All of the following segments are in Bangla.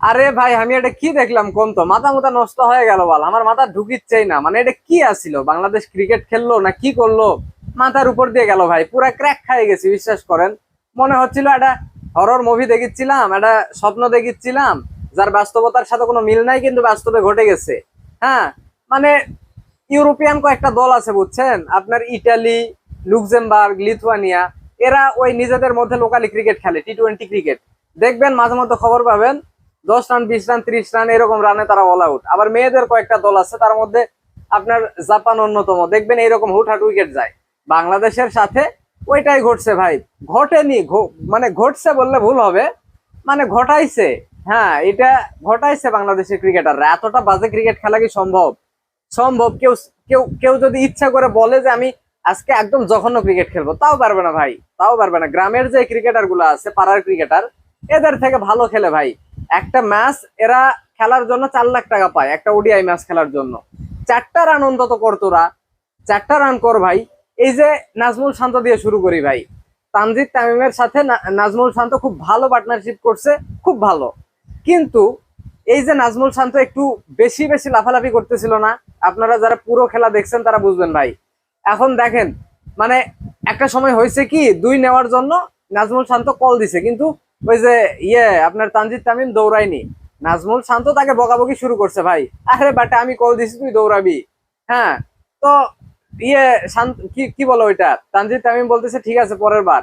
আরে ভাই, আমি এটা কি দেখলাম কোন তো? মাথা মাথা নষ্ট হয়ে গেল বল, আমার মাথা ঢুকিচ্ছেই না। মানে এটা কি আসছিল বাংলাদেশ ক্রিকেট খেললো না কি করল? মাথার উপর দিয়ে গেল ভাই, পুরা ক্র্যাক খাই গেছি, বিশ্বাস করেন। মনে হচ্ছিল একটা হরর মুভি দেখিচ্ছিলাম, একটা স্বপ্ন দেখিচ্ছিলাম, যার বাস্তবতার সাথে কোনো মিল নাই, কিন্তু বাস্তবে ঘটে গেছে। হ্যাঁ মানে ইউরোপিয়ান কয়েকটা দল আছে, বুঝছেন? আপনার ইটালি, লুক্সেমবার্গ, লিথুয়ানিয়া, এরা ওই নিজেদের মধ্যে লোকালি ক্রিকেট খেলে টি টোয়েন্টি ক্রিকেট দেখবেন, মাঝে মধ্যে খবর পাবেন দশ রান, বিশ রান, ত্রিশ রান, এরকম রানে তারা অল আউট আবার মেয়েদের কয়েকটা দল আছে, তার মধ্যে আপনার জাপান অন্যতম। দেখবেন এইরকম হুটহাট উইকেট যায়। বাংলাদেশের সাথে ওইটাই ঘটছে ভাই। ঘটেনি মানে ঘটছে বললে ভুল হবে মানে ঘটাইছে। হ্যাঁ এটা ঘটাইছে বাংলাদেশের ক্রিকেটাররা। এতটা বাজে ক্রিকেট খেলা কি সম্ভব? সম্ভব। কেউ কেউ কেউ যদি ইচ্ছা করে বলে যে আমি আজকে একদম জঘন্য ক্রিকেট খেলব, তাও পারবে না ভাই। তাও পারবে না। গ্রামের যে ক্রিকেটারগুলো আছে, পাড়ার ক্রিকেটার, এদের থেকে ভালো খেলে ভাই। একটা ম্যাচ এরা খেলার জন্য চার লাখ টাকা পায়, একটা ওডিআই ম্যাচ খেলার জন্য। চারটা রান অন্তত কর তোরা। চারটা রান কর ভাই। এই যে নাজমুল শান্ত দিয়ে শুরু করি ভাই। তানজিদ তামিমের সাথে নাজমুল শান্ত খুব ভালো পার্টনারশিপ করছে, খুব ভালো। কিন্তু এই যে নাজমুল শান্ত একটু বেশি বেশি লাফালাফি করতেছিল না, আপনারা যারা পুরো খেলা দেখছেন তারা বুঝবেন ভাই। এখন দেখেন মানে একটা সময় হয়েছে কি, দুই নেওয়ার জন্য নাজমুল শান্ত কল দিছে। কিন্তু ওই যে ইয়ে আপনার তানজিদ তামিম দৌড়ায়নি। নাজমুল শান্ত তাকে বকাবকি শুরু করছে, ভাই। আরে বাটা, আমি কল দিছি তুই দৌড়াবি। হ্যাঁ তো ইয়ে শান্ত, কি কি বলো ওইটা? তানজিদ তামিম বলতেছে, ঠিক আছে, পরের বার।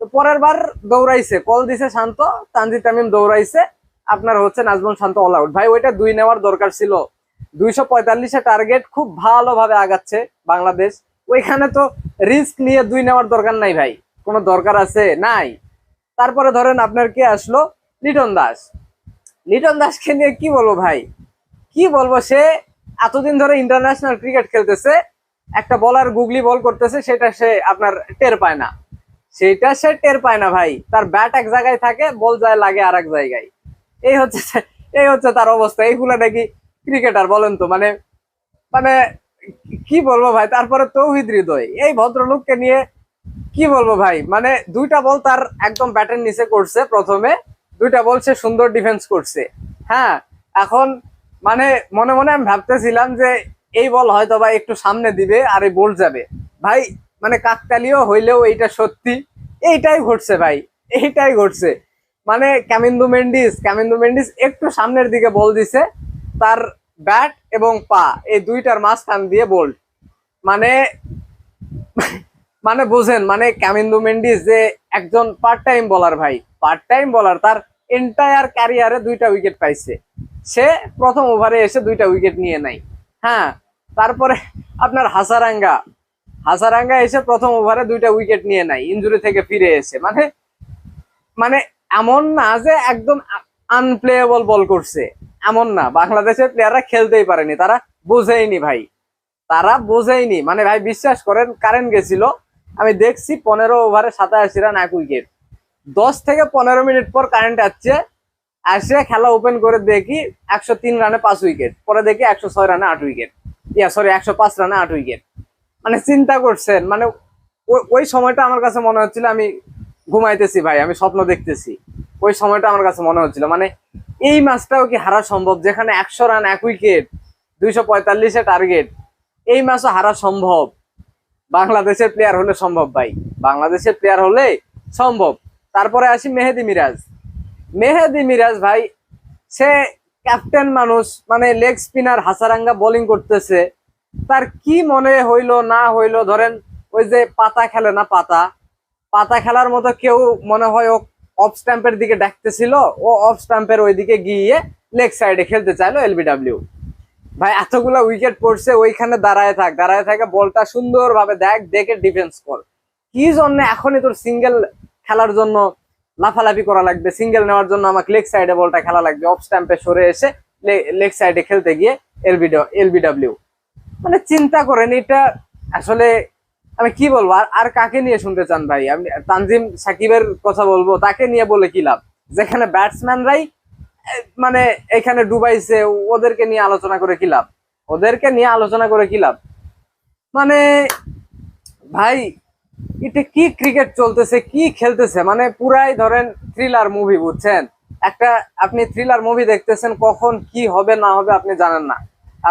তো পরের বার দৌড়াইছে কল দিছে শান্ত, তানজিদ তামিম দৌড়াইছে। আপনার হচ্ছে নাজমুল শান্ত অল আউট ভাই, ওইটা দুই নেওয়ার দরকার ছিল। দুইশো পঁয়তাল্লিশে টার্গেট খুব ভালোভাবে আগাচ্ছে বাংলাদেশ। ওইখানে তো রিস্ক নিয়ে দুই নেওয়ার দরকার নাই, ভাই। কোনো দরকার আছে? নাই। তারপরে ধরেন আপনার কে আসলো? লিটন দাস। লিটন দাসকে নিয়ে কি বলব ভাই? কি বলব? সে এতদিন ধরে ইন্টারন্যাশনাল ক্রিকেট খেলতেছে, একটা বলার গুগলি বল করতেছে, সেটা সে আপনার টের পায় না। সেটা সে টের পায় না ভাই। তার ব্যাট এক জায়গায় থাকে বল যায় লাগে আর এক জায়গায়। এই হচ্ছে এই হচ্ছে তার অবস্থা। এইগুলো নাকি ক্রিকেটার বলেন তো মানে মানে কি বলব ভাই? তারপরে তৌহিদ হৃদয়, এই ভদ্রলোককে নিয়ে কি বলব ভাই? মানে দুইটা বল তার একদম ব্যাটের নিচে করছে প্রথমে। দুইটা বল সে সুন্দর ডিফেন্স করছে। হ্যাঁ এখন মানে মনে মনে আমি ভাবতেছিলাম যে এই বল হয়তো বা একটু সামনে দিবে আর এই বল যাবে। ভাই মানে কাকতালিও হইলেও এইটা সত্যি। এইটাই ঘটছে ভাই, এইটাই ঘটছে। মানে ক্যামিন্দু মেন্ডিস ক্যামিন্দু মেন্ডিস একটু সামনের দিকে বল দিছে। তার ব্যাট এবং পা, এই দুইটার মাঝখান দিয়ে বল মানে মানে বোঝেন মানে ক্যামিন্দু মেন্ডিস যে একজন পার্ট টাইম বলার ভাই পার্ট টাইম বলার তার এন্টায়ার ক্যারিয়ারে দুইটা উইকেট পাইছে। সে প্রথম ওভারে এসে দুইটা উইকেট নিয়ে নাই। হ্যাঁ তারপরে আপনার হাসারাঙ্গা হাসারাঙ্গা এসে প্রথম ওভারে দুইটা উইকেট নিয়ে নাই ইঞ্জুরি থেকে ফিরে এসে। মানে মানে এমন না যে একদম আনপ্লেয়েবল বল করছে, এমন না। বাংলাদেশের প্লেয়াররা খেলতেই পারেনি, তারা বোঝেইনি ভাই। তারা বোঝেইনি। মানে ভাই, বিশ্বাস করেন কারেন্ট গেছিল আমি দেখছি পনেরো ওভারে সাতাশি রান এক উইকেট দশ থেকে পনেরো মিনিট পর কারেন্ট আসছে, আসে খেলা ওপেন করে দেখি একশো তিন রানে পাঁচ উইকেট পরে দেখি একশো ছয় রানে আট উইকেট ইয়া সরি একশো পাঁচ রানে আট উইকেট মানে চিন্তা করছেন মানে ওই- সময়টা আমার কাছে মনে হচ্ছিল আমি ঘুমাইতেছি ভাই, আমি স্বপ্ন দেখতেছি। ওই সময়টা আমার কাছে মনে হচ্ছিল। মানে এই ম্যাচটাও কি হারা সম্ভব? যেখানে একশো রান এক উইকেট দুইশো পঁয়তাল্লিশে টার্গেট এই ম্যাচও হারা সম্ভব। বাংলাদেশের প্লেয়ার হলে সম্ভব ভাই। বাংলাদেশের প্লেয়ার হলে সম্ভব। তারপরে আসি মেহেদি মিরাজ। মেহেদি মিরাজ ভাই, সে ক্যাপ্টেন মানুষ মানে লেগ স্পিনার হাসারাঙ্গা বোলিং করতেছে। তার কি মনে হইল, না হইল, ধরেন ওই যে পাতা খেলে না পাতা? পাতা খেলার মতো কেউ মনে হয় ও অফ স্ট্যাম্পের দিকে ডাকতেছিল, ও অফ স্ট্যাম্পের ওইদিকে গিয়ে লেগ সাইডে খেলতে চাইলো এলবিডাব্লিউ ভাই, এতগুলা উইকেট পড়ছে, ওইখানে দাঁড়ায় থাক, দাঁড়ায় থাকে বলটা সুন্দরভাবে দেখ, দেখে ডিফেন্স কর। কি জন্য এখনই তোর সিঙ্গেল খেলার জন্য লাফালাফি করা লাগবে? সিঙ্গেল নেওয়ার জন্য আমাকে লেগ সাইডে বলটা খেলা লাগবে। অফ স্ট্যাম্পে সরে এসে লেগ সাইডে খেলতে গিয়ে এলবি এলবিডাব্লিউ মানে চিন্তা করেন, এটা আসলে আমি কি বলব? আর আর কাকে নিয়ে শুনতে চান ভাই? আমি তানজিম সাকিবের কথা বলব, তাকে নিয়ে বলে কি লাভ? যেখানে ব্যাটসম্যানরাই মানে এখানে ডুবাইছে, ওদেরকে নিয়ে আলোচনা করে কি লাভ? ওদেরকে নিয়ে আলোচনা করে কি লাভ? মানে ভাই, এটা কি ক্রিকেট চলতেছে, কি খেলতেছে? মানে পুরাই ধরেন থ্রিলার মুভি বুঝছেন? একটা, আপনি থ্রিলার মুভি দেখতেছেন, কখন কি হবে, না হবে আপনি জানেন না।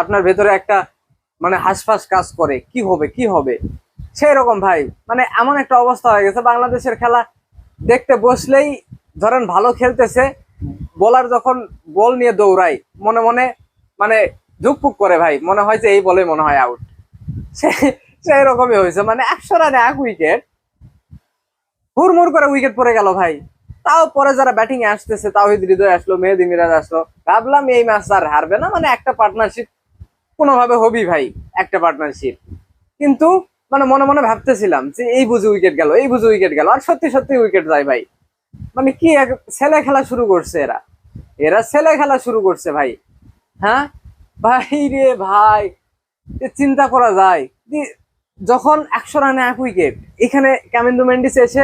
আপনার ভেতরে একটা মানে হাসফাস কাজ করে, কি হবে কি হবে? সেই রকম ভাই মানে এমন একটা অবস্থা হয়ে গেছে। বাংলাদেশের খেলা দেখতে বসলেই ধরেন ভালো খেলতেছে বলার যখন বল নিয়ে দৌড়াই, মনে মনে মানে ধুকপুক করে ভাই, মনে হয় যে এই বলে মনে হয় আউট সেই রকমই হয়েছে মানে একশো রানে, এক উইকেট হুড়মুড় করে উইকেট পড়ে গেল ভাই। তাও পরে যারা ব্যাটিং এ আসতেছে, তাওহিদ হৃদয় আসলো, মেহেদি মিরাজ আসলো। ভাবলাম এই ম্যাচ আর হারবে না মানে একটা পার্টনারশিপ কোনোভাবে হবি ভাই, একটা পার্টনারশিপ কিন্তু মানে মনে মনে ভাবতেছিলাম যে এই বুঝে উইকেট গেল, এই বুঝে উইকেট গেল, আর সত্যি সত্যি উইকেট যায় ভাই। মানে কি এক ছেলে খেলা শুরু করছে এরা? এরা ছেলে খেলা শুরু করছে ভাই। হ্যাঁ? ভাই রে ভাই চিন্তা করা যায়। যখন একশো রানে এক উইকেট, এখানে ক্যামেন্দু মেন্ডিস এসে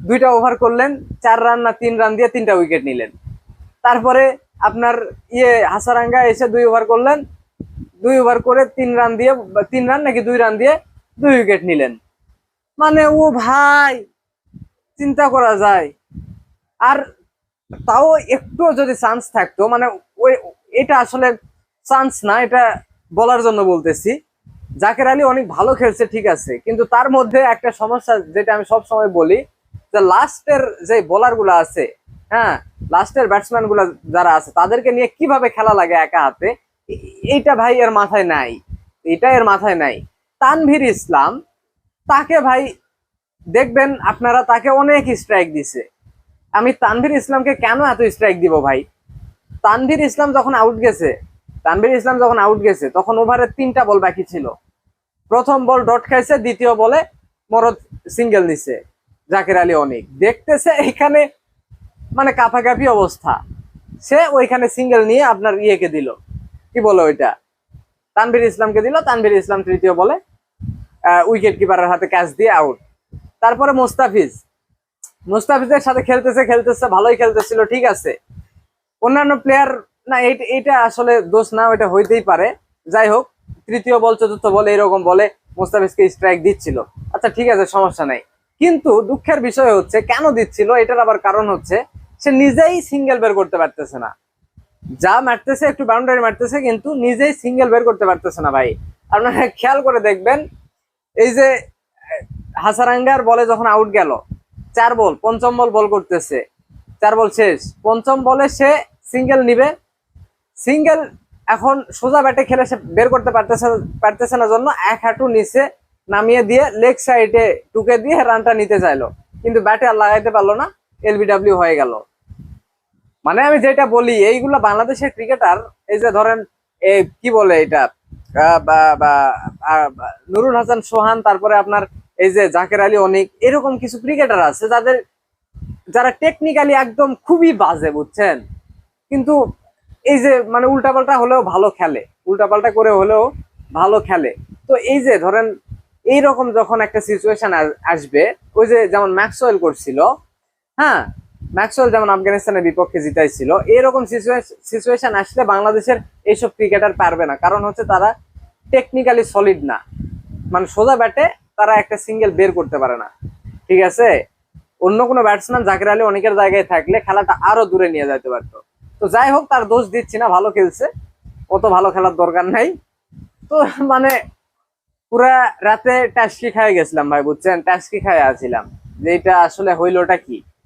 দুইটা ওভার করলেন, চার রান না তিন রান দিয়ে তিনটা উইকেট নিলেন। তারপরে আপনার ইয়ে হাসারাঙ্গা এসে দুই ওভার করলেন, দুই ওভার করে তিন রান দিয়ে তিন রান নাকি দুই রান দিয়ে দুই উইকেট নিলেন। মানে ও ভাই, চিন্তা করা যায়। আর তাও একটু যদি চান্স থাকতো মানে ওই, এটা আসলে চান্স না, এটা বলার জন্য বলতেছি। জাকের আলী অনেক ভালো খেলছে, ঠিক আছে, কিন্তু তার মধ্যে একটা সমস্যা যেটা আমি সব সময় বলি, যে লাস্টের যে বোলারগুলো আছে হ্যাঁ লাস্টের ব্যাটসম্যানগুলা যারা আছে, তাদেরকে নিয়ে কীভাবে খেলা লাগে একা হাতে এইটা ভাই এর মাথায় নাই, এটা এর মাথায় নাই। তানভীর ইসলাম, তাকে ভাই দেখবেন আপনারা তাকে অনেক স্ট্রাইক দিছে। আমি তানভীর ইসলামকে কেন এত স্ট্রাইক দিব ভাই? তানভীর ইসলাম যখন আউট গেছে, তানভীর ইসলাম যখন আউট গেছে, তখন ওভারে তিনটা বল বাকি ছিল। প্রথম বল ডট খাইছে, দ্বিতীয় বলে মরদ সিঙ্গেল নিছে, জাকির আলী অনেক। দেখতেছে এখানে মানে কাফাকাফি অবস্থা। সে ওইখানে সিঙ্গেল নিয়ে আপনার ইয়েকে দিল। কি বলে ওইটা? তানভীর ইসলামকে দিল, তানভীর ইসলাম তৃতীয় বলে উইকেট কিপারের হাতে ক্যাচ দিয়ে আউট তারপরে মোস্তাফিজ মুস্তাফিজের সাথে খেলতেছে খেলতেছে, ভালোই খেলতেছিল, ঠিক আছে। অন্যান্য প্লেয়ার না এইটা- এটা আসলে দোষ না, ওইটা হইতেই পারে। যাই হোক, তৃতীয় বল, চতুর্থ বল এরকম বলে মুস্তাফিজকে স্ট্রাইক দিচ্ছিল। আচ্ছা ঠিক আছে, সমস্যা নাই। কিন্তু দুঃখের বিষয় হচ্ছে, কেন দিচ্ছিল? এটার আবার কারণ হচ্ছে, সে নিজেই সিঙ্গেল বের করতে পারতেছে না। যা মারতেছে, একটু বাউন্ডারি মারতেছে, কিন্তু নিজেই সিঙ্গেল বের করতে পারতেছে না, ভাই। আপনারা খেয়াল করে দেখবেন, এই যে, হাসারাঙ্গার বলে যখন আউট গেল চার বল, পঞ্চম বল বল করতেছে। চার বল শেষ। পঞ্চম বলে সে সিঙ্গেল নিবে। সিঙ্গেল এখন সোজা ব্যাটে খেলে সে বের করতে পারতেছে পারতেছে না জন্য এক হাঁটু নিচে নামিয়ে দিয়ে লেগ সাইডে টুকে দিয়ে রানটা নিতে চাইলো। কিন্তু ব্যাটে আর লাগাইতে পারল না এলবিডাব্লিউ হয়ে গেল। মানে আমি যেটা বলি, এইগুলো বাংলাদেশের ক্রিকেটার, এই যে ধরেন কি বলে এটা? নুরুল হাসান সোহান, তারপরে আপনার এই যে জাকের আলী অনেক এরকম কিছু ক্রিকেটার আছে যাদের, যারা টেকনিক্যালি একদম খুবই বাজে, বুঝছেন? কিন্তু এই যে মানে উল্টাপাল্টা হলেও ভালো খেলে, উল্টাপাল্টা করে হলেও ভালো খেলে। তো এই যে ধরেন, এইরকম যখন একটা সিচুয়েশন আসবে, ওই যে যেমন ম্যাক্সওয়েল করছিল হ্যাঁ? ম্যাক্সওয়েল যেমন আফগানিস্তানের বিপক্ষে জিতাইছিল এরকম সিচুয়েশন আসলে বাংলাদেশের এইসব ক্রিকেটার পারবে না। কারণ হচ্ছে তারা টেকনিক্যালি সলিড না। মানে সোজা ব্যাটে তারা একটা সিঙ্গেল বের করতে পারে না। ঠিক আছে? অন্য কোনো ব্যাটসম্যান জাকির আলী অনেকের জায়গায় থাকলে খেলাটা আরও দূরে নিয়ে যেতে পারতো। তো যাই হোক, তার দোষ দিচ্ছি না, ভালো খেলছে। অত ভালো খেলার দরকার নাই। তো মানে পুরা রাতে টাস্কি খাই গেছিলাম ভাই, বুঝছেন? টাস্কি খাই আছিলাম যে এটা আসলে হইলোটা কি?